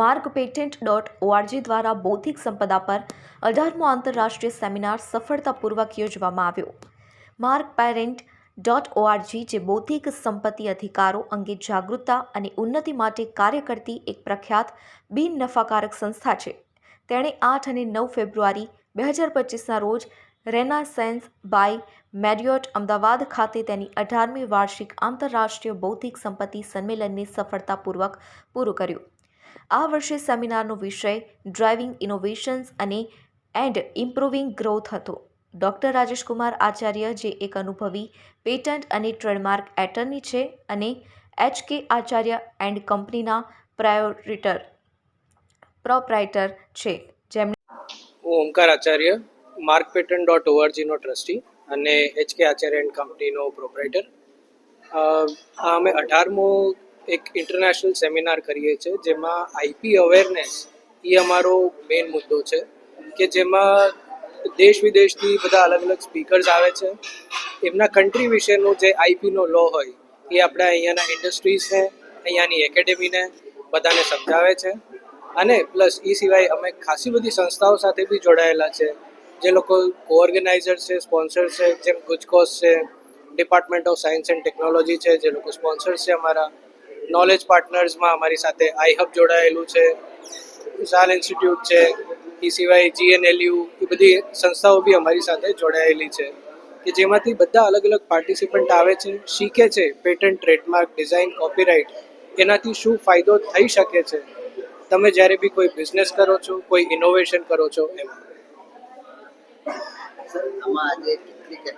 માર્ગ patent dot ORG દ્વારા બૌદ્ધિક સંપદા પર અઢારમો આંતરરાષ્ટ્રીય સેમિનાર સફળતાપૂર્વક યોજવામાં આવ્યો. માર્ગ પેરેન્ટ ડોટ ઓઆરજી જે બૌદ્ધિક સંપત્તિ અધિકારો અંગે જાગૃતતા અને ઉન્નતિ માટે કાર્ય કરતી એક પ્રખ્યાત બિન નફાકારક સંસ્થા છે. તેણે આઠ અને નવ ફેબ્રુઆરી બે હજાર પચીસના રોજ રેનાસેન્સ બાય મેરિયોટ અમદાવાદ ખાતે તેની અઢારમી વાર્ષિક આંતરરાષ્ટ્રીય બૌદ્ધિક સંપત્તિ સંમેલનને સફળતાપૂર્વક પૂરું કર્યું. આ વર્ષે સેમિનારનો વિષય ડ્રાઇવિંગ ઇનોવેશન્સ અને એન્ડ ઇમ્પ્રુવિંગ ગ્રોથ હતો. ડૉક્ટર રાજેશકુમાર આચાર્ય જે એક અનુભવી, પેટન્ટ અને ટ્રેડમાર્ક એટર્ની છે અને એચ કે આચાર્ય એન્ડ કંપનીના પ્રાયોરિટર, પ્રોપ્રાઇટર છે. જેમણે હું Omkar Acharya, mark patent dot ઓઆરજીનો trustee અને એચકે આચાર્ય એન્ડ કંપનીનો પ્રોપરાઇટર. અમે અઢારમો એક ઇન્ટરનેશનલ સેમિનાર કરીએ છીએ જેમાં આઈપી અવેરનેસ એ અમારો મેઇન મુદ્દો છે, કે જેમાં દેશ વિદેશથી બધા અલગ અલગ સ્પીકર્સ આવે છે. એમના કન્ટ્રી વિશેનો જે આઈપીનો લો હોય, એ આપણે અહીંયાના ઇન્ડસ્ટ્રીઝને અહીંયાની એકેડેમીને બધાને સમજાવે છે. અને પ્લસ એ સિવાય અમે ખાસી બધી સંસ્થાઓ સાથે બી જોડાયેલા છે, જે લોકો કોઓર્ગેનાઇઝર છે સ્પોન્સર છે, જેમ ગુજકોસ છે department of science and technology છે, જે લોકો સ્પોન્સર છે અમારા. નોલેજ પાર્ટનર્સમાં અમારી સાથે આઈ હબ જોડાયેલું છે, વિશાલ ઇન્સ્ટિટ્યૂટ છે, એ સિવાય જીએનએલયુ એ બધી સંસ્થાઓ બી અમારી સાથે જોડાયેલી છે, કે જેમાંથી બધા અલગ અલગ પાર્ટિસિપન્ટ આવે છે, શીખે છે પેટન્ટ ટ્રેડમાર્ક ડિઝાઇન કોપીરાઇટ એનાથી શું ફાયદો થઈ શકે છે, તમે જ્યારે બી કોઈ બિઝનેસ કરો છો, કોઈ ઇનોવેશન કરો છો એમાં.